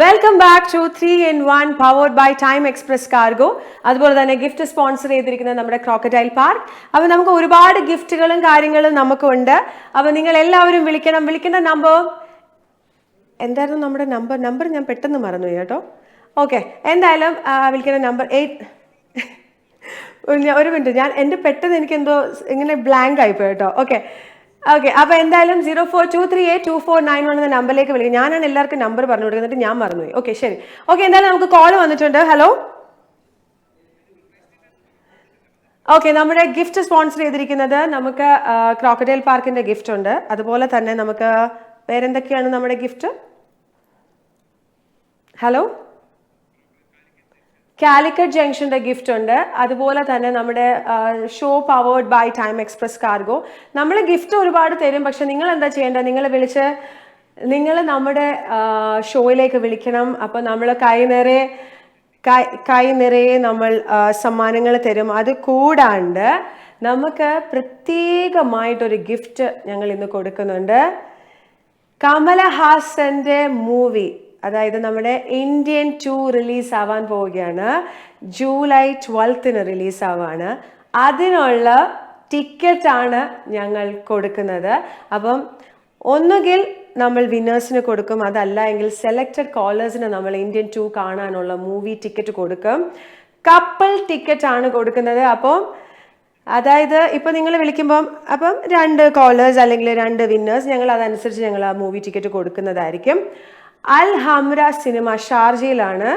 Welcome back to three in one powered by Time Express cargo അതുപോലെ തന്നെ gift sponsor ചെയ്തിരിക്കുന്നത് നമ്മുടെ ക്രോക്കറ്റൈൽ park അപ്പോൾ നമുക്ക് ഒരുപാട് ഗിഫ്റ്റുകളും കാര്യങ്ങളും നമുക്കുണ്ട്. അപ്പോൾ നിങ്ങൾ എല്ലാവരും വിളിക്കണം. വിളിക്കേണ്ട നമ്പർ എന്തായിരുന്നു നമ്മുടെ നമ്പർ നമ്പർ ഞാൻ പെട്ടെന്ന് മറന്നു കേട്ടോ. ഓക്കെ എന്തായാലും വിളിക്കേണ്ട നമ്പർ എയ്റ്റ് ഒരു മിനിറ്റ് ഞാൻ എന്റെ പെട്ടെന്ന് എനിക്ക് എന്തോ ഇങ്ങനെ ബ്ലാങ്ക് ആയിപ്പോയി കേട്ടോ. ഓക്കെ ഓക്കെ അപ്പൊ എന്തായാലും zero four two three eight two four nine one എന്ന നമ്പറിലേക്ക് വിളിക്കും. ഞാനാണ് എല്ലാവർക്കും നമ്പർ പറഞ്ഞു കൊടുക്കുന്നത് ഞാൻ മറന്നുപോയി. ഓക്കെ ശരി. ഓക്കെ എന്തായാലും നമുക്ക് കോൾ വന്നിട്ടുണ്ട്. ഹലോ ഓക്കെ നമ്മുടെ ഗിഫ്റ്റ് സ്പോൺസർ ചെയ്തിരിക്കുന്നത് നമുക്ക് ക്രോക്കഡൈൽ പാർക്കിന്റെ ഗിഫ്റ്റ് ഉണ്ട്. അതുപോലെ തന്നെ നമുക്ക് വേറെന്തൊക്കെയാണ് നമ്മുടെ ഗിഫ്റ്റ് ഹലോ കാലിക്കറ്റ് ജംഗ്ഷന്റെ ഗിഫ്റ്റ് ഉണ്ട്. അതുപോലെ തന്നെ നമ്മുടെ show powered by Time Express cargo നമ്മൾ ഗിഫ്റ്റ് ഒരുപാട് തരും പക്ഷെ നിങ്ങൾ എന്താ ചെയ്യേണ്ടത്? നിങ്ങൾ വിളിച്ച് നിങ്ങൾ നമ്മുടെ ഷോയിലേക്ക് വിളിക്കണം. അപ്പോൾ നമ്മൾ കൈ നിറയെ കൈ കൈ നിറയെ നമ്മൾ സമ്മാനങ്ങൾ തരും. അത് കൂടാണ്ട് നമുക്ക് പ്രത്യേകമായിട്ടൊരു ഗിഫ്റ്റ് ഞങ്ങൾ ഇന്ന് കൊടുക്കുന്നുണ്ട്. കമലഹാസന്റെ മൂവി അതായത് നമ്മുടെ ഇന്ത്യൻ ടു റിലീസ് ആവാൻ പോവുകയാണ്. ജൂലൈ ട്വൽത്തിന് റിലീസ് ആവാണ് അതിനുള്ള ടിക്കറ്റ് ആണ് ഞങ്ങൾ കൊടുക്കുന്നത്. അപ്പം ഒന്നുകിൽ നമ്മൾ വിന്നേഴ്സിന് കൊടുക്കും അതല്ല എങ്കിൽ സെലക്റ്റഡ് കോളേഴ്സിന് നമ്മൾ ഇന്ത്യൻ ടു കാണാനുള്ള മൂവി ടിക്കറ്റ് കൊടുക്കും. കപ്പിൾ ടിക്കറ്റ് ആണ് കൊടുക്കുന്നത്. അപ്പം അതായത് ഇപ്പം നിങ്ങൾ വിളിക്കുമ്പം അപ്പം രണ്ട് കോളേഴ്സ് അല്ലെങ്കിൽ രണ്ട് വിന്നേഴ്സ് ഞങ്ങൾ അതനുസരിച്ച് ഞങ്ങൾ ആ മൂവി ടിക്കറ്റ് കൊടുക്കുന്നതായിരിക്കും. അൽ ഹംറ സിനിമ ഷാർജയിലാണ്.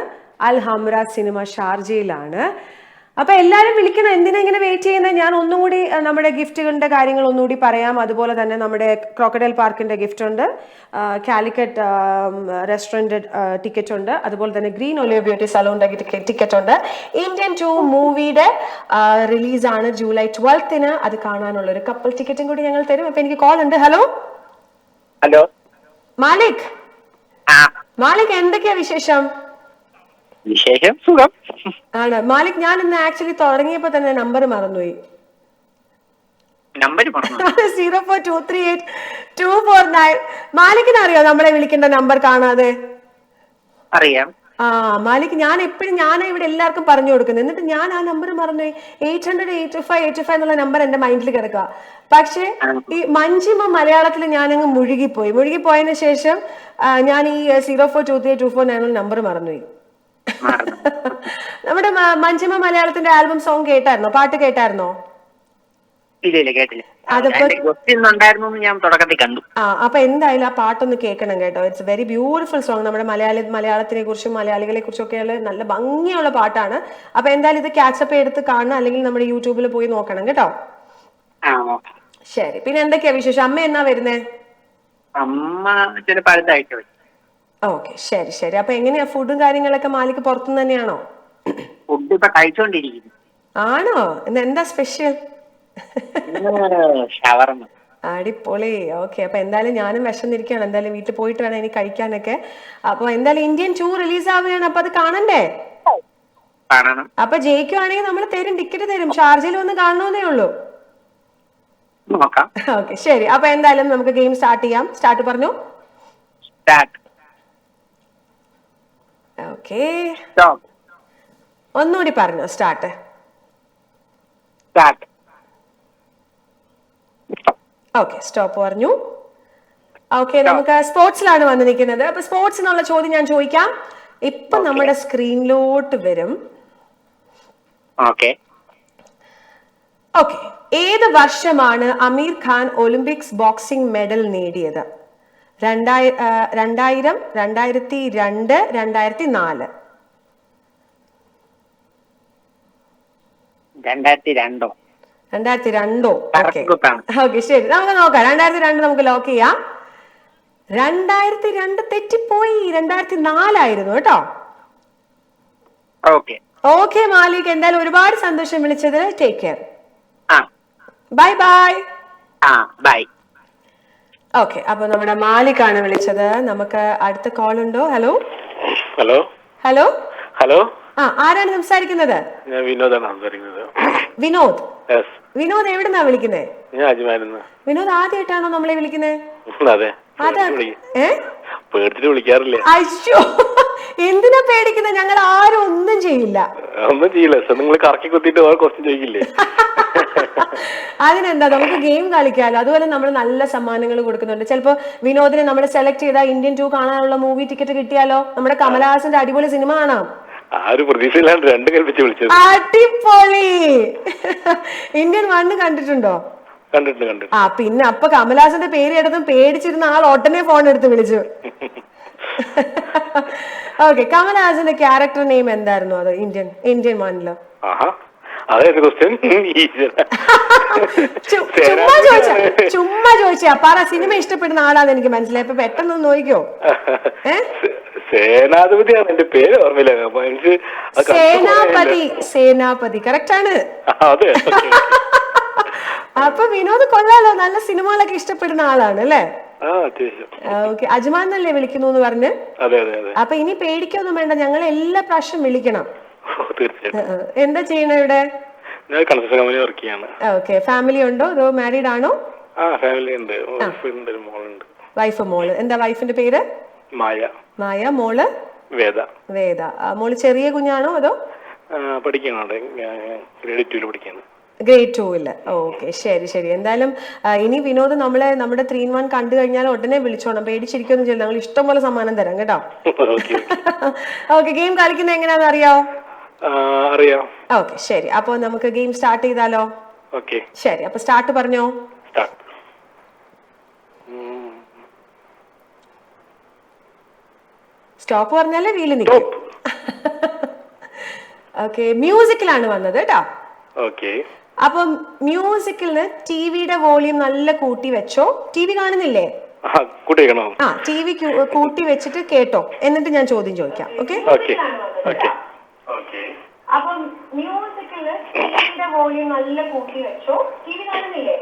അൽ ഹംറ സിനിമ ഷാർജയിലാണ്. അപ്പൊ എല്ലാവരും വിളിക്കണം എന്തിനാ ഇങ്ങനെ വെയിറ്റ് ചെയ്യുന്നത്? ഞാൻ ഒന്നും കൂടി നമ്മുടെ ഗിഫ്റ്റുകളുടെ കാര്യങ്ങൾ ഒന്നുകൂടി പറയാം. അതുപോലെ തന്നെ നമ്മുടെ ക്രോക്കഡൈൽ പാർക്കിന്റെ ഗിഫ്റ്റ് ഉണ്ട് കാലിക്കറ്റ് റെസ്റ്റോറന്റ് ടിക്കറ്റ് ഉണ്ട്. അതുപോലെ തന്നെ ഗ്രീൻ ഒലിയോ ബ്യൂട്ടി സലൂണിന്റെ ടിക്കറ്റ് ഉണ്ട്. ഇന്ത്യൻ ടു മൂവിയുടെ റിലീസാണ് ജൂലൈ ട്വൽത്തിന് അത് കാണാനുള്ള ഒരു കപ്പിൾ ടിക്കറ്റും കൂടി ഞങ്ങൾ തരും. അപ്പൊ എനിക്ക് കോൾ ഉണ്ട്. ഹലോ ഹലോ മാലിക് മാലിക് എന്തൊക്കെയാ വിശേഷം? വിശേഷം സുഖം. ആണ്. മാലിക് ഞാൻ ഇന്ന് ആക്ച്വലി തുടങ്ങിയപ്പോ തന്നെ നമ്പർ മറന്നുപോയി. Number zero four two three eight two four nine. മാലിക്കിന് അറിയോ നമ്മളെ വിളിക്കേണ്ട നമ്പർ കാണാതെ? അറിയാം. ആ മാലിക് ഞാൻ എപ്പോഴും ഞാൻ ഇവിടെ എല്ലാവർക്കും പറഞ്ഞു കൊടുക്കുന്നത്. എന്നിട്ട് ഞാൻ ആ നമ്പർ മറന്നു eight hundred eighty five eighty five എന്നുള്ള നമ്പർ എന്റെ മൈൻഡിൽ കിടക്കുക പക്ഷേ ഈ മഞ്ചിമ മലയാളത്തിൽ ഞാൻ അങ്ങ് മുഴുകിപ്പോയി. മുഴുകിപ്പോയതിന് ശേഷം ഞാൻ ഈ zero four two three two four nine number മറന്നുപോയി. മറന്നു. നമ്മുടെ മഞ്ചിമ മലയാളത്തിന്റെ ആൽബം സോങ് കേട്ടായിരുന്നോ? പാട്ട് കേട്ടായിരുന്നോ? ഇല്ല ഇല്ല കേട്ടില്ല. അതിപ്പോ- ക്വസ്റ്റ്യൻ ഉണ്ടായിരുന്നു ഞാൻ തുടക്കത്തിൽ കണ്ടു. ആ അപ്പൊ എന്തായാലും ആ പാട്ടൊന്ന് കേൾക്കണം കേട്ടോ. ഇറ്റ്സ് വെരി ബ്യൂട്ടിഫുൾ സോങ് നമ്മുടെ മലയാളി മലയാളത്തിനെ കുറിച്ചും മലയാളികളെ കുറിച്ചും ഒക്കെ നല്ല ഭംഗിയുള്ള പാട്ടാണ്. അപ്പൊ എന്തായാലും ഇത് ക്യാച്ചപ്പ് എടുത്ത് കാണണം അല്ലെങ്കിൽ നമ്മുടെ യൂട്യൂബിൽ പോയി നോക്കണം കേട്ടോ. ശരി. പിന്നെ എന്തൊക്കെയാ വിശേഷം? അമ്മ എന്നാ വരുന്നേ? അമ്മ ഓക്കെ ശരി ശരി. അപ്പൊ എങ്ങനെയാ? ഫുഡും കാര്യങ്ങളൊക്കെ മാലിക്ക് പുറത്തുനിന്ന് തന്നെയാണോ? ഫുഡ് ഇപ്പൊ കഴിച്ചോണ്ടിരിക്കുന്നു. ആണോ? എന്താ സ്പെഷ്യൽ ഷവർമ്മ അടിപൊളി. ഓക്കെ അപ്പൊ എന്തായാലും ഞാനും വിശന്നിരിക്കുകയാണ്. എന്തായാലും വീട്ടിൽ പോയിട്ട് വേണം ഇനി കഴിക്കാനൊക്കെ. അപ്പൊ എന്തായാലും ഇന്ത്യൻ ടൂ റിലീസ് ആവുകയാണ്. അപ്പൊ അത് കാണണ്ടേ? കാണണം. അപ്പൊ ജയിക്കുവാണെങ്കിൽ നമ്മൾ തരും ടിക്കറ്റ് തരും. ഷാർജയിൽ വന്ന് കാണണമെന്നേ ഉള്ളൂ. ഓക്കെ ശരി. അപ്പൊ എന്തായാലും നമുക്ക് ഗെയിം സ്റ്റാർട്ട് ചെയ്യാം. സ്റ്റാർട്ട് പറഞ്ഞു? ഓക്കെ. ഒന്നുകൂടി പറഞ്ഞു സ്റ്റാർട്ട്. സ്റ്റാർട്ട്. ഓക്കെ സ്റ്റോപ്പ് പറഞ്ഞു. ഓക്കെ നമുക്ക് സ്പോർട്സിലാണ് വന്നു നിൽക്കുന്നത്. അപ്പൊ സ്പോർട്സ് എന്നുള്ള ചോദ്യം ഞാൻ ചോദിക്കാം. ഇപ്പൊ നമ്മുടെ സ്ക്രീനിലോട്ട് വരും. ഓക്കെ ഓക്കെ ഏത് വർഷമാണ് Amir Khan Olympics boxing medal നേടിയത്? രണ്ടായി രണ്ടായിരം രണ്ടായിരത്തി രണ്ട് രണ്ടായിരത്തി നാല്. രണ്ടായിരത്തി രണ്ടോ? രണ്ടായിരത്തി രണ്ടോ? ഓക്കെ ഓക്കെ ശരി. നമുക്ക് നോക്കാം. രണ്ടായിരത്തി രണ്ട് നമുക്ക് ലോക്ക് ചെയ്യാം. രണ്ടായിരത്തി രണ്ട് തെറ്റിപ്പോയി. രണ്ടായിരത്തി നാലായിരുന്നു കേട്ടോ. Okay okay Malik. എന്തായാലും ഒരുപാട് സന്തോഷം വിളിച്ചത് ടേക്ക് കെയർ ആ. ബൈ ബൈ ആ ബൈ ഓക്കെ അപ്പൊ നമ്മുടെ മാലിക് ആണ് വിളിച്ചത്. നമുക്ക് അടുത്ത കോൾ ഉണ്ടോ? ഹലോ ഹലോ ഹലോ ഹലോ ആ ആരാണ് സംസാരിക്കുന്നത്? ഞാൻ വിനോദാണ് സംസാരിക്കുന്നത്. വിനോദ്. യെസ് വിനോദ് എവിടുന്നാ വിളിക്കുന്നേ? ഞാൻ അജ്മാനിന്ന് വിനോദ് ആദ്യമായിട്ടാണോ നമ്മളെ വിളിക്കുന്നേ? അതെ. അതാ പേടിച്ചിട്ട് ഏ? പേടിച്ചിട്ട് വിളിക്കാറില്ല. അയ്യോ എന്തിനാ പേടിക്കുന്നത് ഞങ്ങൾ ആരും ഒന്നും ചെയ്യില്ല. ഒന്നും ചെയ്യില്ല. സർ നിങ്ങൾ കറക്കി കുത്തിയിട്ട് വേറെ ക്വസ്റ്റ്യൻ ചോദിക്കില്ലേ? അതിനെന്താ? നമുക്ക് ഗെയിം കളിക്കാമല്ലോ അതുപോലെ നമ്മൾ നല്ല സമ്മാനങ്ങൾ കൊടുക്കുന്നുണ്ട്. ചിലപ്പോൾ വിനോദിനെ നമ്മൾ സെലക്ട് ചെയ്ത ഇന്ത്യൻ ടു കാണാനുള്ള മൂവി ടിക്കറ്റ് കിട്ടിയാലോ? നമ്മുടെ കമലഹാസന്റെ അടിപൊളി സിനിമ കാണാം. ആ ഒരു പ്രതീക്ഷയിലാണ് രണ്ട് കൽപ്പിച്ച് വിളിച്ചത്. അടിപൊളി. ഇന്ത്യൻ വണ്ണ് കണ്ടിട്ടുണ്ടോ? കണ്ടിട്ടുണ്ട് കണ്ടിട്ടുണ്ട്. ആ പിന്നെ അപ്പൊ കമലഹാസന്റെ പേര് എടുത്തും പേടിച്ചിരുന്ന ആൾ ഒട്ടനെ ഫോൺ എടുത്ത് വിളിച്ചു. ഓക്കെ കമലഹാസന്റെ ക്യാരക്ടർ നെയിം എന്തായിരുന്നു അത്? ഇന്ത്യൻ ഇന്ത്യൻ വണ്ണിൽ ആഹാ. അതായത് ക്വസ്റ്റ്യൻ ചുമ്മാ ചോദിച്ച ചുമ്മാ ചോദിച്ചാ. അപ്പാറ സിനിമ ഇഷ്ടപ്പെടുന്ന ആളാണ് എനിക്ക് മനസ്സിലായി. അപ്പൊ പെട്ടെന്ന് നോക്കിയോ സേനാധിപതിയാണ് എന്റെ പേര് ഓർമ്മയില്ല. അത് സേനാപതി സേനാപതി. കറക്റ്റ് ആണ്. അതെ. അപ്പൊ വിനോദ് കൊള്ളാലോ. നല്ല സിനിമകളൊക്കെ ഇഷ്ടപ്പെടുന്ന ആളാണ് അല്ലേ? ഓക്കെ. അജ്മാൻ അല്ലേ വിളിക്കുന്നു എന്ന് പറഞ്ഞ്? അതെ അതെ അതെ. അപ്പൊ ഇനി പേടിക്കൊന്നും വേണ്ട. ഞങ്ങൾ എല്ലാ പ്രാവശ്യം വിളിക്കണം. തീർച്ചയായിട്ടും. എന്താ ചെയ്യണ ഇവിടെ? ഞാൻ കൺസ്ട്രക്ഷൻ കമ്പനി വർക്ക് ചെയ്യാണ്. ഓക്കെ. ഫാമിലി ഉണ്ടോ? അതോ മാരീഡ് ആണോ? ആ ഫാമിലി ഉണ്ട്. വൈഫ് ഉണ്ട് മോളുണ്ട്. വൈഫ് മോൾ. എന്താ വൈഫിന്റെ പേര്? മായ. മായ. മോൾ? വേദ. വേദ. മോൾ ചെറിയ കുഞ്ഞാണോ അതോ? ഗ്രേറ്റ് ടു ഇല്ല ഗ്രേഡ് ടൂൽ ഗ്രേഡ് ഓക്കെ. ശരി ശരി. എന്തായാലും ഇനി വിനോദ് നമ്മളെ നമ്മുടെ ത്രീ വൺ കണ്ടു കഴിഞ്ഞാൽ ഉടനെ വിളിച്ചോണം. പേടിച്ചിരിക്കൊന്നും ചെയ്യില്ല ഞങ്ങൾ ഇഷ്ടം പോലെ സമ്മാനം തരാം. കേട്ടോ? Okay okay. ഗെയിം കളിക്കുന്നത് എങ്ങനെയാണെന്ന് അറിയാവോ അറിയാം. ഓക്കെ ശരി. അപ്പോൾ നമുക്ക് ഗെയിം സ്റ്റാർട്ട് ചെയ്താലോ? ഓക്കെ. ശരി അപ്പൊ സ്റ്റാർട്ട് പറഞ്ഞോ? സ്റ്റാർട്ട്. സ്റ്റോപ്പ് പറഞ്ഞാലേ വീൽ നിൽക്കും ഓക്കെ മ്യൂസിക്കിലാണ് വന്നത് കേട്ടോ. ഓക്കെ. അപ്പം മ്യൂസിക്കിന് ടി വിയുടെ വോളിയം നല്ല കൂട്ടി വെച്ചോ? ടി വി കാണുന്നില്ലേ? ആ ടി വി കൂട്ടി വെച്ചിട്ട് കേട്ടോ. എന്നിട്ട് ഞാൻ ചോദ്യം ചോദിക്കാം ഓക്കെ. അപ്പം മ്യൂസിക്കിൽ ടിവിന്റെ വോളിയം നല്ല കൂട്ടി വെച്ചോ? ടി വി കാണുന്നില്ലേ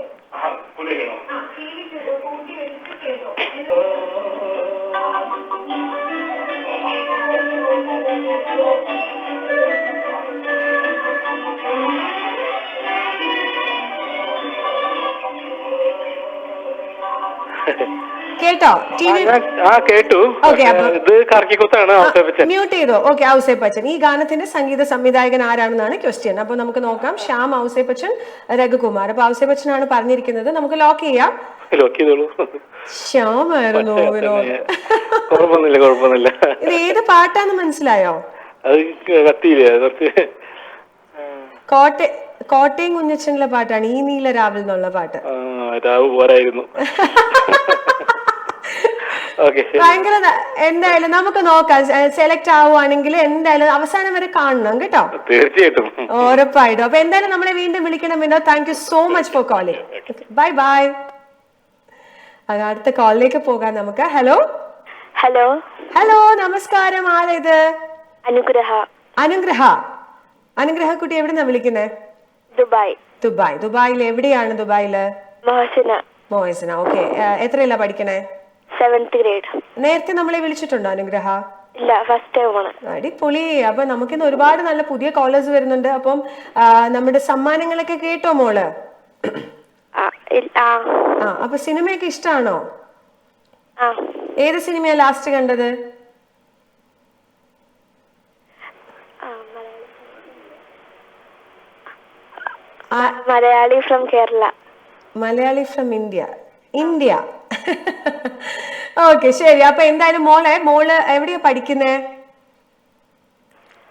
കേട്ടോ? ടി വി ആ കേട്ടു. ഇത് കറക്കിക്കുത്താണ് മ്യൂട്ട് ചെയ്തോ. ഓക്കെ ഔസേപ്പച്ചൻ ഈ ഗാനത്തിന്റെ സംഗീത സംവിധായകൻ ആരാണെന്നാണ് ക്വസ്റ്റ്യൻ അപ്പൊ നമുക്ക് നോക്കാം. ശ്യാം ഔസേപ്പച്ചൻ രഘുകുമാർ. അപ്പൊ ഔസേപ്പച്ചനാണ് പറഞ്ഞിരിക്കുന്നത്. നമുക്ക് ലോക്ക് ചെയ്യാം. ശ്യാമായിരുന്നു കുഴപ്പമൊന്നുമില്ല കുഴപ്പമൊന്നുമില്ല. ഇത് ഏത് പാട്ടാന്ന് മനസ്സിലായോ? അത് കത്തിയില്ലേ? കുറച്ച് കോട്ടയ കോട്ടയം കുഞ്ഞച്ചനിലെ പാട്ടാണ്. ഈ നീല രാവിൽ എന്നുള്ള പാട്ട്. രാവ് പോരായിരുന്നു. ഭയങ്കര എന്തായാലും നമുക്ക് നോക്കാം. സെലക്ട് ആവുകയാണെങ്കിൽ എന്തായാലും അവസാനം വരെ കാണണം കേട്ടോ. തീർച്ചയായിട്ടും. ഉറപ്പായിട്ടും. അപ്പൊ എന്തായാലും നമ്മളെ വീണ്ടും വിളിക്കണം Vinod. Thank you so much for calling bye bye അടുത്ത കോളിലേക്ക് പോകാം നമുക്ക്. ഹലോ ഹലോ ഹലോ നമസ്കാരം. ആരേത് അനുഗ്രഹ. അനുഗ്രഹ. അനുഗ്രഹ കുട്ടി എവിടുന്നാ വിളിക്കുന്നേ? ദുബായ്. ദുബായ്. ദുബായിൽ എവിടെയാണ് ദുബായിൽ? മോഹസന. മോഹസന. ഓക്കെ എത്രയല്ല പഠിക്കണേ? സെവൻത് ഗ്രേഡ് നേരത്തെ നമ്മളെ വിളിച്ചിട്ടുണ്ടോ അനുഗ്രഹ? ഇല്ല ഫസ്റ്റ് അടിപൊളി. അപ്പൊ നമുക്കിന്ന് ഒരുപാട് നല്ല പുതിയ കോളേഴ്സ് വരുന്നുണ്ട്. അപ്പം നമ്മുടെ സമ്മാനങ്ങളൊക്കെ കേട്ടോ മോൾ? ആ അപ്പൊ സിനിമയൊക്കെ ഇഷ്ടാണോ? ഏത് സിനിമയാ ലാസ്റ്റ് കണ്ടത്. Malayali. From Kerala. Malayali from India. India. Okay ശരി. അപ്പൊ എന്തായാലും മോളെ മോൾ എവിടെയാ പഠിക്കുന്നേ?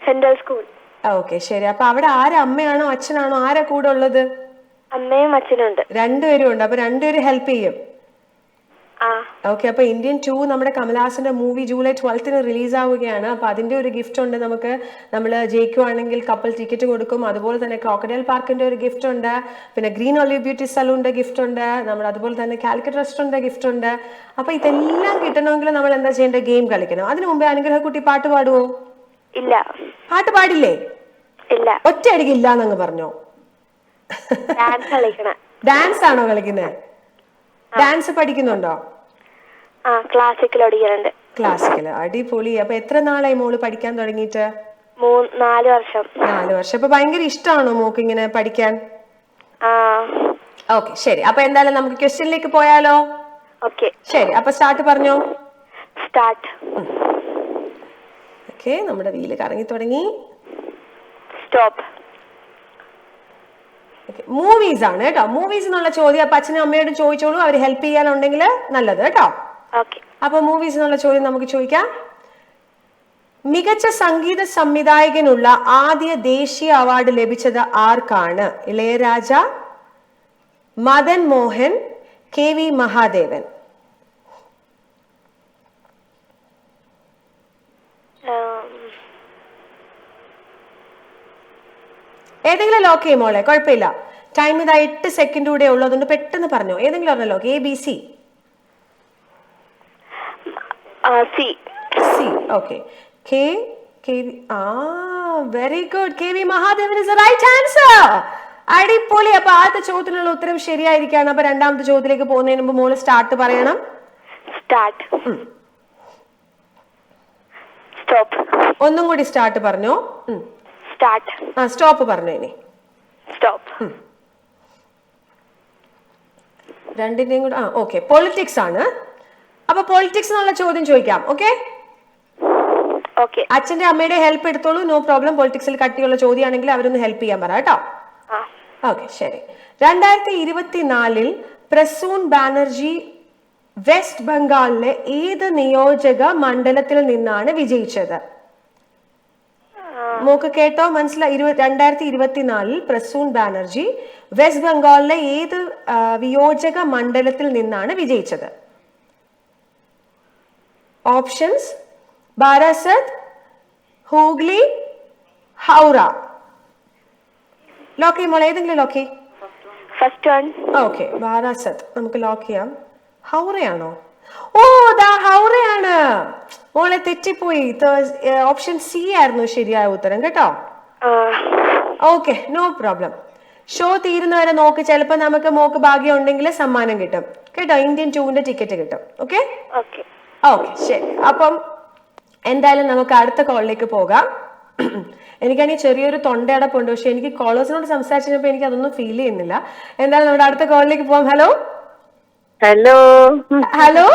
സെൻട്രൽ സ്കൂൾ ഓക്കെ ശരി. അപ്പൊ അവിടെ ആരാ? അമ്മയാണോ അച്ഛനാണോ? ആരാ കൂടെ ഉള്ളത്? അമ്മയും അച്ഛനും ഉണ്ട് രണ്ടുപേരും ഉണ്ട്. അപ്പൊ രണ്ടുപേരും ഹെൽപ്പ് ചെയ്യും. ഓക്കെ അപ്പൊ ഇന്ത്യൻ ടു നമ്മുടെ കമലഹാസന്റെ മൂവി ജൂലൈ ട്വൽത്തിന് റിലീസ് ആവുകയാണ്. അപ്പൊ അതിന്റെ ഒരു ഗിഫ്റ്റ് ഉണ്ട് നമുക്ക്. നമ്മൾ ജയിക്കുവാണെങ്കിൽ കപ്പൽ ടിക്കറ്റ് കൊടുക്കും. അതുപോലെ തന്നെ ക്രോക്കഡൈൽ പാർക്കിന്റെ ഒരു ഗിഫ്റ്റ് ഉണ്ട്. പിന്നെ ഗ്രീൻ ഒലിവ് ബ്യൂട്ടി സലൂണിന്റെ ഗിഫ്റ്റ് ഉണ്ട്. നമ്മൾ അതുപോലെ തന്നെ കാലിക്കറ്റ് റെസ്റ്റോറന്റിന്റെ ഗിഫ്റ്റ് ഉണ്ട്. അപ്പൊ ഇതെല്ലാം കിട്ടണമെങ്കിൽ നമ്മൾ എന്താ ചെയ്യേണ്ടത്? ഗെയിം കളിക്കണം. അതിനു മുമ്പേ അനുഗ്രഹക്കുട്ടി പാട്ട് പാടുവോ? ഇല്ല. പാട്ട് പാടില്ലേ? ഇല്ല. ഒറ്റ അടിക്ക് ഇല്ല എന്നങ്ങ് പറഞ്ഞോ ഡാൻസ് ആണോ കളിക്കുന്നത് ഡാൻസ് പഠിക്കുന്നുണ്ടോ? ആ ക്ലാസിക്കൽ പഠിക്കുന്നുണ്ട്. ക്ലാസിക്കൽ അടിപൊളി. അപ്പൊ എത്ര നാളായി മോൾ പഠിക്കാൻ തുടങ്ങിയിട്ട്? മൂന്ന് നാല് വർഷം. നാല് വർഷം. അപ്പൊ ഭയങ്കര ഇഷ്ടമാണോ മോക്ക് ഇങ്ങനെ പഠിക്കാൻ? ആ. ഓക്കെ ശരി. അപ്പൊ എന്തായാലും നമുക്ക് ക്വസ്റ്റ്യനിലേക്ക് പോയാലോ? ഓക്കെ. ശരി. അപ്പൊ സ്റ്റാർട്ട് പറഞ്ഞോ? സ്റ്റാർട്ട്. ഓക്കെ നമ്മുടെ വീൽ കറങ്ങി തുടങ്ങി. സ്റ്റോപ്പ്. മൂവീസ് ആണ് കേട്ടോ. മൂവീസ് എന്നുള്ള ചോദ്യം അപ്പൊ അച്ഛനും അമ്മയോടും ചോദിച്ചോളൂ. അവർ ഹെൽപ്പ് ചെയ്യാനുണ്ടെങ്കിൽ നല്ലത് കേട്ടോ. അപ്പൊ മൂവീസ് എന്നുള്ള ചോദ്യം നമുക്ക് ചോദിക്കാം. മികച്ച സംഗീത സംവിധായകനുള്ള ആദ്യ ദേശീയ അവാർഡ് ലഭിച്ചത് ആർക്കാണ്? Ilaiyaraaja Madan Mohan K V Mahadevan. ഏതെങ്കിലും ലോക്ക് ചെയ്യും മോളെ കുഴപ്പമില്ല. ടൈം ഇതാ എട്ട് സെക്കൻഡ് കൂടെ ഉള്ളതുകൊണ്ട് പെട്ടെന്ന് പറഞ്ഞു. ഏതെങ്കിലും ഒരെണ്ണം lock A B C C okay K K V ആ very good K V Mahadevan is right answer അടിപൊളി. അപ്പൊ ആദ്യത്തെ ചോദ്യത്തിനുള്ള ഉത്തരം ശരിയായിരിക്കാണ് അപ്പൊ രണ്ടാമത്തെ ചോദ്യത്തിലേക്ക് പോകുന്നതിന് മുമ്പ് മോൾ സ്റ്റാർട്ട് പറയണം. സ്റ്റാർട്ട് സ്റ്റോപ്പ് ഒന്നും കൂടി സ്റ്റാർട്ട് പറഞ്ഞോ. സ്റ്റാർട്ട് ആ സ്റ്റോപ്പ് പറഞ്ഞു ഇനി. സ്റ്റോപ്പ് രണ്ടിന്റെയും കൂടെ ആ ഓക്കെ. പൊളിറ്റിക്സ് ആണ്. അപ്പൊ പൊളിറ്റിക്സ് എന്നുള്ള ചോദ്യം ചോദിക്കാം ഓക്കെ? ഓക്കെ അച്ഛന്റെ അമ്മയുടെ ഹെൽപ്പ് എടുത്തോളൂ നോ പ്രോബ്ലം പൊളിറ്റിക്സിൽ കട്ടിയുള്ള ചോദ്യമാണെങ്കിൽ അവരൊന്ന് ഹെൽപ്പ് ചെയ്യാൻ പറ കേട്ടോ? ഓക്കെ ശരി. രണ്ടായിരത്തി ഇരുപത്തിനാലിൽ പ്രസൂൺ ബാനർജി വെസ്റ്റ് ബംഗാളിലെ ഏത് നിയോജക മണ്ഡലത്തിൽ നിന്നാണ് വിജയിച്ചത്? മോക്ക് കേട്ടോ. മനസ്സിലായി. രണ്ടായിരത്തി ഇരുപത്തിനാലിൽ പ്രസൂൺ ബാനർജി വെസ്റ്റ് ബംഗാളിലെ ഏത് വിയോജക മണ്ഡലത്തിൽ നിന്നാണ് വിജയിച്ചത്? ഓപ്ഷൻസ് ബാരാസത്ത് ഹൂഗ്ലി ഹൗറ. ലോക്ക് ചെയ്യും മോളെ. ഏതെങ്കിലും ലോക്ക് ഫസ്റ്റ് ഓക്കെ. ബാരാസത്ത് നമുക്ക് ലോക്ക് ചെയ്യാം. ഹൗറയാണോ? ഓ ദാ ഹൗറയാണ്. മോളെ തെറ്റിപ്പോയി. ഓപ്ഷൻ സി ആയിരുന്നു ശരിയായ ഉത്തരം. കേട്ടോ? ഓക്കെ നോ പ്രോബ്ലം ഷോ തീരുന്നവരെ നോക്ക്. ചിലപ്പോൾ നമുക്ക് മോക്ക് ഭാഗ്യം ഉണ്ടെങ്കിൽ സമ്മാനം കിട്ടും. കേട്ടോ? ഇന്ത്യൻ ടൂവിന്റെ ടിക്കറ്റ് കിട്ടും. ഓക്കെ ഓക്കെ ഓക്കെ ശരി. അപ്പം എന്തായാലും നമുക്ക് അടുത്ത കോളിലേക്ക് പോകാം. എനിക്കാണെങ്കിൽ ചെറിയൊരു തൊണ്ടയടപ്പുണ്ട്. പക്ഷെ എനിക്ക് കോളേഴ്സിനോട് സംസാരിച്ചപ്പോൾ എനിക്ക് അതൊന്നും ഫീൽ ചെയ്യുന്നില്ല. എന്തായാലും നമ്മുടെ അടുത്ത കോളിലേക്ക് പോകാം. Hello hello. ഹലോ?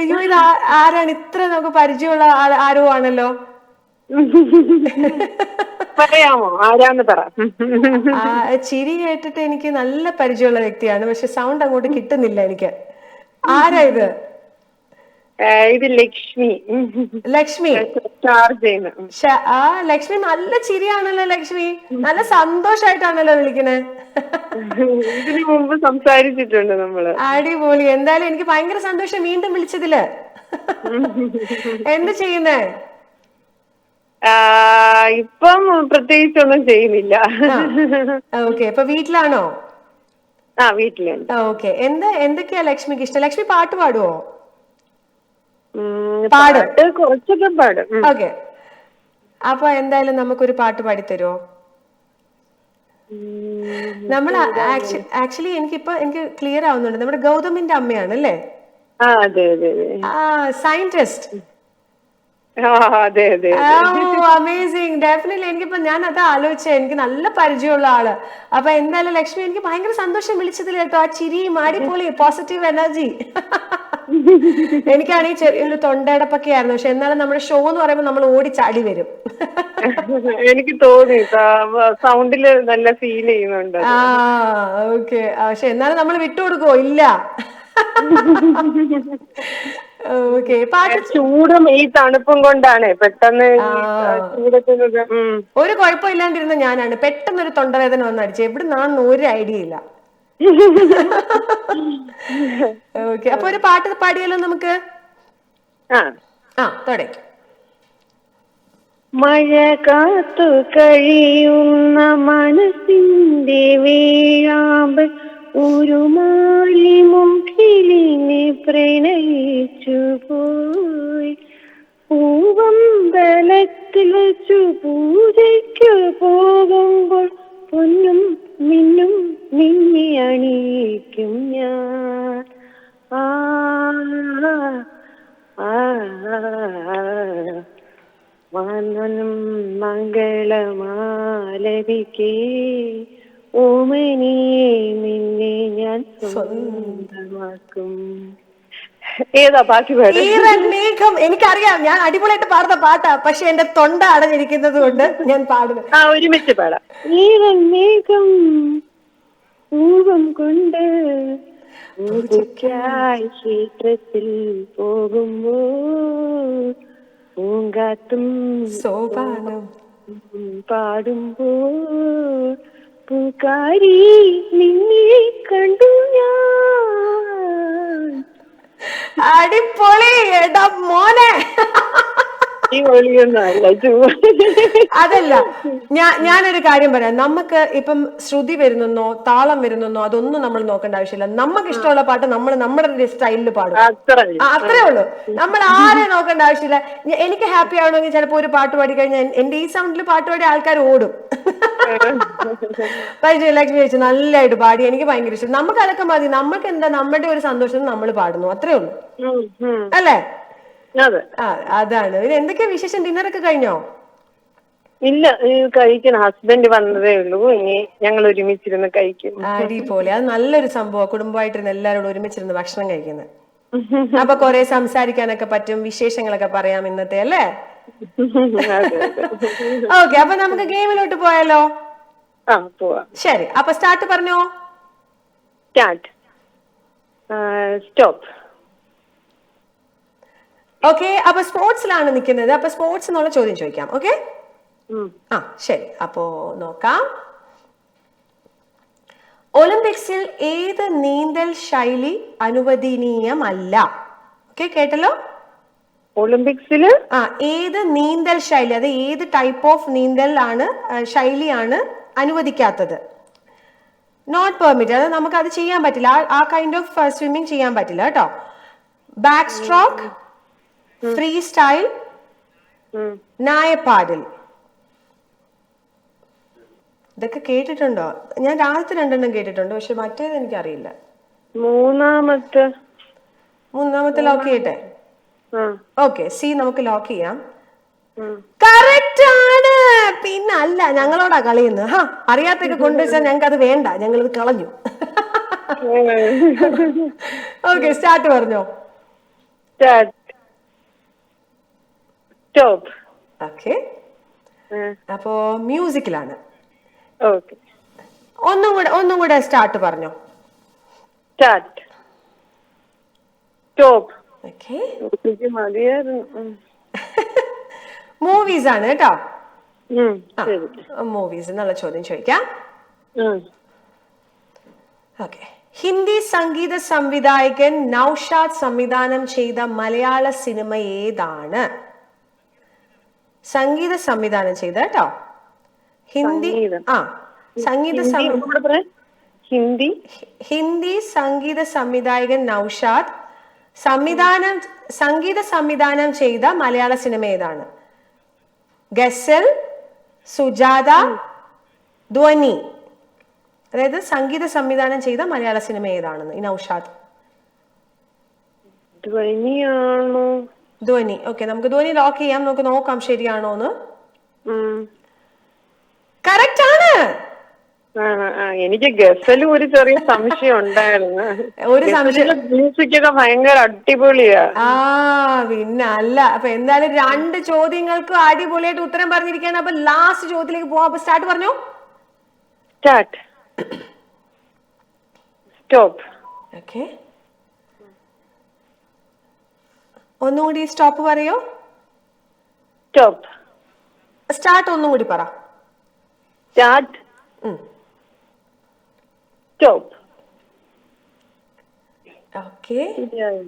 അയ്യോ ഇത് ആരാണ്? ഇത്ര നമുക്ക് പരിചയമുള്ള ആരോ ആണല്ലോ? പറയാമോ? ആരാന്ന് പറ. ചിരി കേട്ടിട്ട് എനിക്ക് നല്ല പരിചയമുള്ള വ്യക്തിയാണ്. പക്ഷെ സൗണ്ട് അങ്ങോട്ട് കിട്ടുന്നില്ല എനിക്ക്. ആരാ ഇത്? ഇത് ലക്ഷ്മി. ലക്ഷ്മി? ആ ലക്ഷ്മി നല്ല ചിരിയാണല്ലോ ലക്ഷ്മി. നല്ല സന്തോഷായിട്ടാണല്ലോ വിളിക്കണേ. ഇതിനു മുമ്പ് സംസാരിച്ചിട്ടുണ്ട് നമ്മൾ. അടിപൊളി. എന്തായാലും എനിക്ക് ഭയങ്കര സന്തോഷം വീണ്ടും വിളിച്ചതിൽ. എന്ത് ചെയ്യുന്നേ? ഇപ്പം പ്രത്യേകിച്ചൊന്നും ചെയ്യുന്നില്ല. ഓക്കെ. ഇപ്പൊ വീട്ടിലാണോ? ആ വീട്ടിലുണ്ട്. ഓക്കെ. എന്താ എന്തൊക്കെയാ ലക്ഷ്മിക്ക് ഇഷ്ടം? ലക്ഷ്മി പാട്ട് പാടുവോ. പാട്ട് കുറച്ചൊക്കെ പാടും. ഓക്കെ. അപ്പൊ എന്തായാലും നമുക്കൊരു പാട്ട് പാടിത്തരുമോ നമ്മൾ ആക്ച്വലി എനിക്കിപ്പോ എനിക്ക് ക്ലിയർ ആവുന്നുണ്ട്. നമ്മുടെ ഗൗതമിന്റെ അമ്മയാണ് അല്ലേ? സയന്റിസ്റ്റ്. അമേസിങ്. ഡെഫിനറ്റ്ലി എനിക്കിപ്പോ ഞാൻ അത് ആലോചിച്ച എനിക്ക് നല്ല പരിചയമുള്ള ആൾ. അപ്പൊ എന്തായാലും ലക്ഷ്മി എനിക്ക് ഭയങ്കര സന്തോഷം വിളിച്ചതിൽ കേട്ടോ. ആ ചിരി മാടി പോളി പോസിറ്റീവ് എനർജി. എനിക്കാണെങ്കിൽ ചെറിയൊരു തൊണ്ടയടപ്പൊക്കെ ആയിരുന്നു പക്ഷെ എന്നാലും നമ്മുടെ ഷോ എന്ന് പറയുമ്പോൾ നമ്മൾ ഓടി ചാടി വരും. എനിക്ക് തോന്നി സൗണ്ടിൽ നല്ല ഫീൽ ചെയ്യുന്നുണ്ട് ആ ഓക്കെ. പക്ഷെ എന്നാലും നമ്മൾ വിട്ടുകൊടുക്കോ ഇല്ല. ഓക്കെ. ചൂടും ഈ തണുപ്പും കൊണ്ടാണ് പെട്ടെന്ന് ഒരു കുഴപ്പമില്ലാണ്ടിരുന്ന ഞാനാണ്. പെട്ടെന്ന് ഒരു തൊണ്ടവേദന വന്നടിച്ചു എവിടെ നിന്നാണെന്ന് ഒരു ഐഡിയ ഇല്ല. ഓക്കെ അപ്പൊ ഒരു പാട്ട് പാടിയല്ലോ നമുക്ക്? ആ. മഴ കാത്തു കഴിയുന്ന മനസ്സിന്റെ വീഴാമ്പ് ഒരു മാളി മുഖിലിനെ പ്രണയിച്ചു പോയി. പൂവമ്പലത്തിൽ വെച്ചു പൂജയ്ക്ക് പോകുമ്പോൾ പൊന്നും മിന്നും നിന്നെ അണിയിക്കും ഞാൻ. ആ ആ വാനനം മംഗളമാലരിക്കേ ഓമനിയെ നിന്നെ ഞാൻ സ്വന്തമാക്കും. ഏതാ ബാക്കി മേഘം. എനിക്കറിയാം. ഞാൻ അടിപൊളിയായിട്ട് പാടുന്ന പാട്ടാ. പക്ഷെ എന്റെ തൊണ്ട അടഞ്ഞിരിക്കുന്നത് കൊണ്ട് ഞാൻ പാടുന്നു ആ ഒരുമിച്ച് പാടാം. ഈരൻ മേഘം പൂവം കൊണ്ട് പൂജയ്ക്കായി ക്ഷേത്രത്തിൽ പോകുമ്പോ പൂങ്കാത്തും സോപാനം. പാടുമ്പോ പൂക്കാരി നിന്നെ കണ്ടു ഞാൻ. അടിപൊളി എടാ മോനെ. അതല്ല ഞാൻ ഞാനൊരു കാര്യം പറയാം. നമുക്ക് ഇപ്പം ശ്രുതി വരുന്നെന്നോ താളം വരുന്നെന്നോ അതൊന്നും നമ്മൾ നോക്കേണ്ട ആവശ്യമില്ല. നമുക്ക് ഇഷ്ടമുള്ള പാട്ട് നമ്മൾ നമ്മുടെ സ്റ്റൈലിൽ പാടും. അത്ര ഉള്ളൂ. നമ്മൾ ആരെ നോക്കേണ്ട ആവശ്യമില്ല. എനിക്ക് ഹാപ്പി ആവണമെങ്കിൽ ചിലപ്പോ ഒരു പാട്ട് പാടി കഴിഞ്ഞാൽ എന്റെ ഈ സൗണ്ടിൽ പാട്ട് പാടി ആൾക്കാർ ഓടും. ലക്ഷ്മി ചേച്ചി നല്ലതായിട്ട് പാടി. എനിക്ക് ഭയങ്കര ഇഷ്ടം. നമുക്ക് അതൊക്കെ മതി. നമുക്ക് എന്താ നമ്മുടെ ഒരു സന്തോഷം നമ്മൾ പാടുന്നു. അത്രേ ഉള്ളൂ. അല്ലേ? ആ അതാണ്. പിന്നെ എന്തൊക്കെയാ വിശേഷം? ഡിന്നറൊക്കെ കഴിഞ്ഞോ? ഇല്ല കഴിക്കണ. ഹസ്ബൻഡ് വന്നതേ ഉള്ളൂ. ഇനി ഞങ്ങൾ ഒരുമിച്ചിരുന്ന് കഴിക്കും. അടിപൊളി. അത് നല്ലൊരു സംഭവം കുടുംബമായിട്ടിരുന്ന് എല്ലാവരോടും ഒരുമിച്ചിരുന്ന് ഭക്ഷണം കഴിക്കുന്നത്. അപ്പൊ കൊറേ സംസാരിക്കാനൊക്കെ പറ്റും. വിശേഷങ്ങളൊക്കെ പറയാം ഇന്നത്തെ അല്ലേ? ഓക്കെ അപ്പൊ നമുക്ക് ഗെയിമിലോട്ട് പോയാലോ? ശരി അപ്പൊ സ്റ്റാർട്ട് പറഞ്ഞോ? സ്റ്റാർട്ട് സ്റ്റോപ്പ് ഓക്കെ അപ്പൊ സ്പോർട്സിലാണ് നിൽക്കുന്നത്. അപ്പൊ സ്പോർട്സ് എന്നുള്ള ചോദ്യം ചോദിക്കാം ഓക്കെ ആ ശരി അപ്പോ നോക്കാം. ഒളിമ്പിക്സിൽ ഏത് നീന്തൽ ശൈലി അനുവദനീയമല്ല? ഓക്കെ കേട്ടല്ലോ? ഒളിമ്പിക്സിൽ? ആ ഏത് നീന്തൽ ശൈലി അത് ഏത് ടൈപ്പ് ഓഫ് നീന്തലാണ് ആണ് ശൈലിയാണ് അനുവദിക്കാത്തത്? നോട്ട് പെർമിറ്റ് അത് നമുക്ക് അത് ചെയ്യാൻ പറ്റില്ല. ആ- കൈൻഡ് ഓഫ് സ്വിമ്മിങ് ചെയ്യാൻ പറ്റില്ല കേട്ടോ. Backstroke freestyle. നായപ്പാടിൽ. ഇതൊക്കെ കേട്ടിട്ടുണ്ടോ? ഞാൻ രാത്രി രണ്ടെണ്ണം കേട്ടിട്ടുണ്ട് പക്ഷെ മറ്റേത് എനിക്കറിയില്ല. മൂന്നാമത്തെ. മൂന്നാമത്തെ ലോക്കേട്ടെ ഓക്കെ സി നമുക്ക് ലോക്ക് ചെയ്യാം. കറക്റ്റ് ആണ്. പിന്നെ അല്ല ഞങ്ങളോടാ കളിയുന്നത്. ഹാ അറിയാത്തൊക്കെ കൊണ്ടുവച്ചാൽ ഞങ്ങൾക്ക് അത് വേണ്ട. ഞങ്ങൾ ഇത് കളഞ്ഞു ഓക്കെ സ്റ്റാർട്ട് പറഞ്ഞോ. ഓക്കെ അപ്പോ മ്യൂസിക്കിലാണ് ഒന്നും കൂടെ ഒന്നും കൂടെ സ്റ്റാർട്ട് പറഞ്ഞോ. സ്റ്റാർട്ട് സ്റ്റോപ്പ് മൂവീസ് ആണ് കേട്ടോ. മൂവീസ് എന്നുള്ള ചോദ്യം ചോദിക്കാം. ഓക്കെ ഹിന്ദി സംഗീത സംവിധായകൻ നൌഷാദ് സംവിധാനം ചെയ്ത മലയാള സിനിമ ഏതാണ്? സംഗീത സംവിധാനം ചെയ്ത കേട്ടോ. ഹിന്ദി ആ സംഗീത ഹിന്ദി? ഹിന്ദി സംഗീത സംവിധായകൻ നൌഷാദ് സംവിധാനം സംഗീത സംവിധാനം ചെയ്ത മലയാള സിനിമ ഏതാണ്? ഗസൽ സുജാത ധ്വനി. അതായത് സംഗീത സംവിധാനം ചെയ്ത മലയാള സിനിമ ഏതാണെന്ന്? നൌഷാദ്. ധ്വനിയാണോ? ധ്വനി. ഓക്കെ നമുക്ക് ധ്വനി ലോക്ക് ചെയ്യാം. നമുക്ക് നോക്കാം ശരിയാണോ എന്ന്. കറക്റ്റ് ആണ് എനിക്ക് ഗസലും ഒരു ചെറിയ സംശയം ഉണ്ടായിരുന്നു. ഒരു സംശയം ഭയങ്കര അടിപൊളിയാ. ആ പിന്നെ അല്ല അപ്പൊ എന്തായാലും രണ്ട് ചോദ്യങ്ങൾക്ക് അടിപൊളിയായിട്ട് ഉത്തരം പറഞ്ഞിരിക്കുകയാണ്. അപ്പൊ ലാസ്റ്റ് ചോദ്യത്തിലേക്ക് പോവാം. അപ്പൊ സ്റ്റാർട്ട് പറഞ്ഞു? സ്റ്റാർട്ട് സ്റ്റോപ്പ് ഓക്കെ ഒന്നുകൂടി സ്റ്റോപ്പ് പറയോ? സ്റ്റോപ്പ് സ്റ്റാർട്ട് ഒന്നുകൂടി പറ. സ്റ്റാർട്ട്. സ്റ്റോപ്പ്. ഓക്കെ.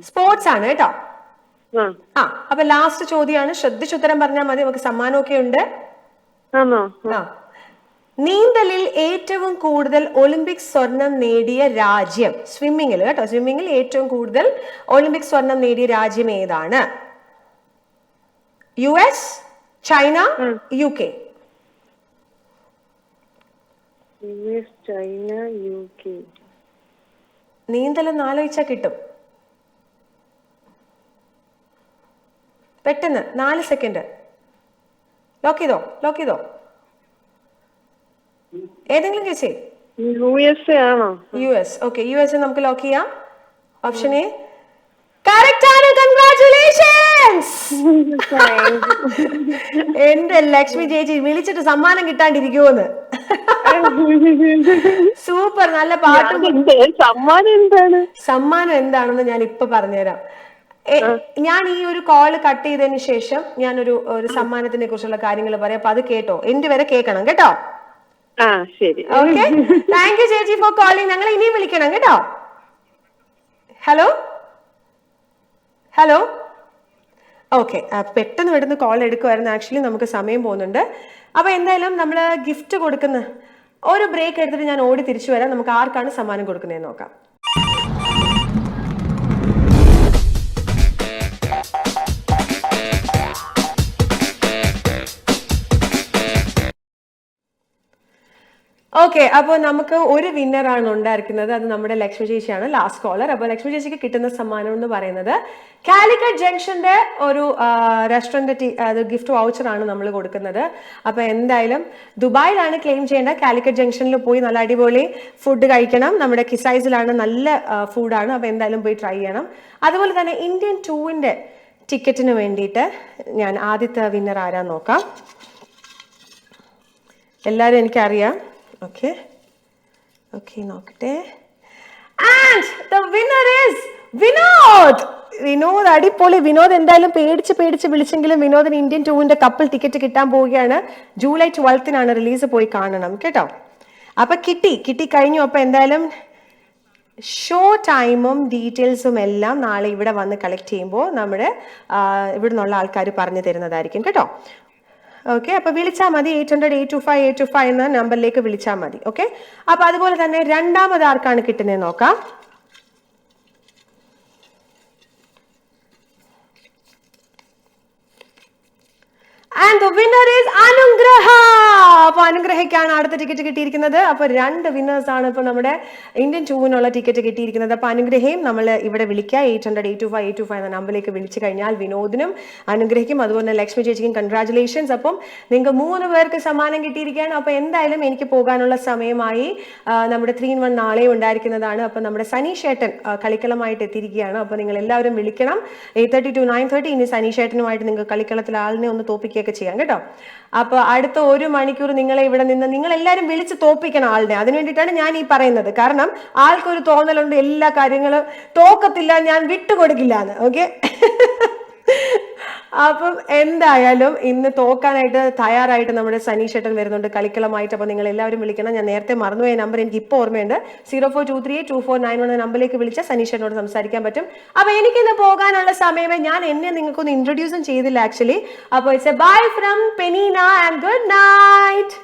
സ്പോർട്സ് ആണ് കേട്ടോ. ആ. അപ്പൊ ലാസ്റ്റ് ചോദ്യമാണ് ശ്രദ്ധിച്ചുത്തരം പറഞ്ഞാൽ മതി നമുക്ക് സമ്മാനമൊക്കെ ഉണ്ട്. നീന്തലിൽ ഏറ്റവും കൂടുതൽ ഒളിമ്പിക് സ്വർണം നേടിയ രാജ്യം സ്വിമ്മിങ്ങിൽ കേട്ടോ സ്വിമ്മിങ്ങിൽ ഏറ്റവും കൂടുതൽ ഒളിമ്പിക് സ്വർണം നേടിയ രാജ്യം ഏതാണ്? U S China U K. U S China U K. നീന്തലെന്ന് ആലോചിച്ചാൽ കിട്ടും. പെട്ടെന്ന് നാല് സെക്കൻഡ്. ലോക്ക് ചെയ്തോ? ലോക്ക് ചെയ്തോ? ഏതെങ്കിലും ചേച്ചി? യു എസ് എ ആണോ? U S. Okay U S നമുക്ക് ലോക്ക് ചെയ്യാം. ഓപ്ഷൻ എ കറക്റ്റ് ആണ്. കൺഗ്രാറ്റുലേഷൻസ് എന്റെ ലക്ഷ്മി ചേച്ചി വിളിച്ചിട്ട് സമ്മാനം കിട്ടാണ്ടിരിക്കുമോന്ന് സൂപ്പർ നല്ല പാട്ടും സമ്മാനം എന്താണ്? സമ്മാനം എന്താണെന്ന് ഞാൻ ഇപ്പൊ പറഞ്ഞുതരാം ഞാൻ ഈ ഒരു കോൾ കട്ട് ചെയ്തതിന് ശേഷം ഞാൻ ഒരു ഒരു സമ്മാനത്തിനെ കുറിച്ചുള്ള കാര്യങ്ങൾ പറയാം. അപ്പൊ അത് കേട്ടോ. എന്റെ വരെ കേൾക്കണം കേട്ടോ? ഓക്കെ താങ്ക് യു ചേച്ചി ഫോർ കോളിംഗ് ഞങ്ങൾ ഇനിയും വിളിക്കണം കേട്ടോ? ഹലോ ഹലോ ഓക്കെ പെട്ടെന്ന് പെട്ടെന്ന് കോൾ എടുക്കുമായിരുന്നു ആക്ച്വലി നമുക്ക് സമയം പോകുന്നുണ്ട്. അപ്പൊ എന്തായാലും നമ്മൾ ഗിഫ്റ്റ് കൊടുക്കുന്ന. ഒരു ബ്രേക്ക് എടുത്തിട്ട് ഞാൻ ഓടി തിരിച്ചു വരാം. നമുക്ക് ആർക്കാണ് സമ്മാനം കൊടുക്കുന്നതെന്ന് നോക്കാം. ഓക്കെ അപ്പോൾ നമുക്ക് ഒരു വിന്നർ ആണ് ഉണ്ടായിരിക്കുന്നത്. അത് നമ്മുടെ ലക്ഷ്മി ചേച്ചിയാണ് ലാസ്റ്റ് കോളർ അപ്പോൾ ലക്ഷ്മി ചേച്ചിക്ക് കിട്ടുന്ന സമ്മാനം എന്ന് പറയുന്നത് കാലിക്കറ്റ് ജംഗ്ഷന്റെ ഒരു റെസ്റ്റോറന്റ് അത് ഗിഫ്റ്റ് വൗച്ചർ ആണ് നമ്മൾ കൊടുക്കുന്നത്. അപ്പോൾ എന്തായാലും ദുബായിലാണ് ക്ലെയിം ചെയ്യേണ്ട. കാലിക്കറ്റ് ജംഗ്ഷനിൽ പോയി നല്ല അടിപൊളി ഫുഡ് കഴിക്കണം. നമ്മുടെ കിസൈസിലാണ് നല്ല ഫുഡാണ് അപ്പോൾ എന്തായാലും പോയി ട്രൈ ചെയ്യണം. അതുപോലെ തന്നെ ഇന്ത്യൻ ടൂവിന്റെ ടിക്കറ്റിന് വേണ്ടിയിട്ട് ഞാൻ ആദ്യത്തെ വിന്നർ ആരാന്ന് നോക്കാം. എല്ലാവരും എനിക്കറിയാം. ഓക്കെ ഓക്കെ നോക്കട്ടെ and the winner is Vinod Vinod അടിപൊളി. വിനോദ് എന്തായാലും പേടിച്ച് പേടിച്ച് വിളിച്ചെങ്കിലും വിനോദിന് ഇന്ത്യൻ ടൂവിന്റെ കപ്പിൾ ടിക്കറ്റ് കിട്ടാൻ പോവുകയാണ്. ജൂലൈ ട്വൽത്തിനാണ് റിലീസ് പോയി കാണണം. കേട്ടോ? അപ്പൊ കിട്ടി. കിട്ടി കഴിഞ്ഞു. അപ്പൊ എന്തായാലും ഷോ ടൈമും ഡീറ്റെയിൽസും എല്ലാം നാളെ ഇവിടെ വന്ന് കളക്ട് ചെയ്യുമ്പോൾ നമ്മുടെ ഇവിടുന്നുള്ള ആൾക്കാർ പറഞ്ഞു തരുന്നതായിരിക്കും. കേട്ടോ? ഓക്കെ അപ്പൊ വിളിച്ചാൽ മതി. Eight hundred eight two five eight two five എന്ന നമ്പറിലേക്ക് വിളിച്ചാൽ മതി. ഓക്കെ അപ്പൊ അതുപോലെ തന്നെ രണ്ടാമത് ആർക്കാണ് കിട്ടുന്നത് നോക്കാം. ആൻഡ് ദ വിന്നർ ഈസ് അനുഗ്രഹ അപ്പൊ അനുഗ്രഹയ്ക്കാണ് അടുത്ത ടിക്കറ്റ് കിട്ടിയിരിക്കുന്നത്. അപ്പൊ രണ്ട് വിന്നേഴ്സ് ആണ് ഇപ്പൊ നമ്മുടെ ഇന്ത്യൻ ടൂവിനുള്ള ടിക്കറ്റ് കിട്ടിയിരിക്കുന്നത്. അപ്പൊ അനുഗ്രഹയും നമ്മൾ ഇവിടെ വിളിക്കുക eight hundred eight five eight five എന്ന നമ്പറിലേക്ക് വിളിച്ചു കഴിഞ്ഞാൽ വിനോദിനും അനുഗ്രഹിക്കും. അതുപോലെ തന്നെ ലക്ഷ്മി ചേച്ചിക്കും കൺഗ്രാചുലേഷൻസ് അപ്പം നിങ്ങൾക്ക് മൂന്ന് പേർക്ക് സമ്മാനം കിട്ടിയിരിക്കുകയാണ്. അപ്പൊ എന്തായാലും എനിക്ക് പോകാനുള്ള സമയമായി. നമ്മുടെ ത്രീ ഇൻ വൺ നാളെ ഉണ്ടായിരിക്കുന്നതാണ്. അപ്പൊ നമ്മുടെ സനി ഷേട്ടൻ കളിക്കളമായിട്ട് എത്തിയിരിക്കുകയാണ്. അപ്പൊ നിങ്ങൾ എല്ലാവരും വിളിക്കണം. Eight thirty two nine thirty ഇനി സനി ഷേട്ടനുമായിട്ട് നിങ്ങൾക്ക് കളിക്കളത്തിൽ ആളിനെ ഒന്ന് തോപ്പിക്കുകയൊക്കെ ചെയ്യാം കേട്ടോ. അപ്പൊ അടുത്ത ഒരു മണിക്കൂർ നിങ്ങളെ ഇവിടെ നിന്ന് നിങ്ങൾ എല്ലാവരും വിളിച്ച് തോപ്പിക്കണം ആളിനെ. അതിന് വേണ്ടിയിട്ടാണ് ഞാൻ ഈ പറയുന്നത്. കാരണം ആൾക്കൊരു തോന്നലുണ്ട് എല്ലാ കാര്യങ്ങളും തോക്കത്തില്ല ഞാൻ വിട്ടുകൊടുക്കില്ല എന്ന്. ഓക്കെ അപ്പം എന്തായാലും ഇന്ന് തോക്കാനായിട്ട് തയ്യാറായിട്ട് നമ്മുടെ സനി ഷെട്ടൻ വരുന്നുണ്ട് കളിക്കളമായിട്ട് അപ്പോൾ നിങ്ങൾ എല്ലാവരും വിളിക്കണം. ഞാൻ നേരത്തെ മറന്നുപോയ നമ്പർ എനിക്ക് ഇപ്പോൾ ഓർമ്മയുണ്ട്. Zero four two three two four nine one നമ്പറിലേക്ക് വിളിച്ച സനി ഷെട്ടനോട് സംസാരിക്കാൻ പറ്റും. അപ്പോൾ എനിക്കിന്ന് പോകാനുള്ള സമയമേ ഞാൻ എന്നെ നിങ്ങൾക്കൊന്ന് ഇൻട്രൊഡ്യൂസും ചെയ്തില്ല ആക്ച്വലി അപ്പോൾ it's a bye from Penina and good night